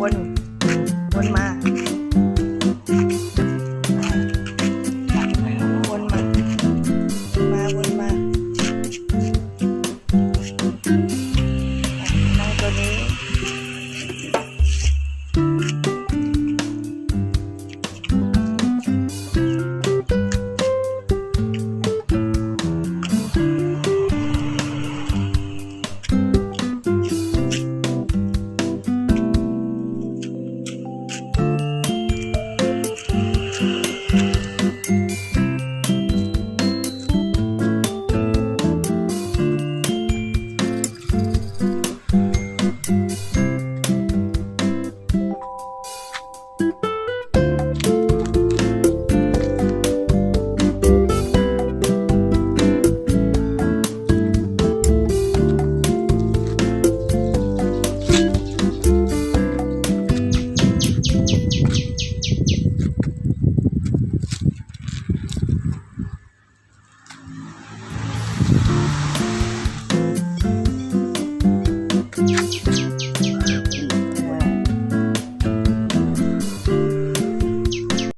วนวนมา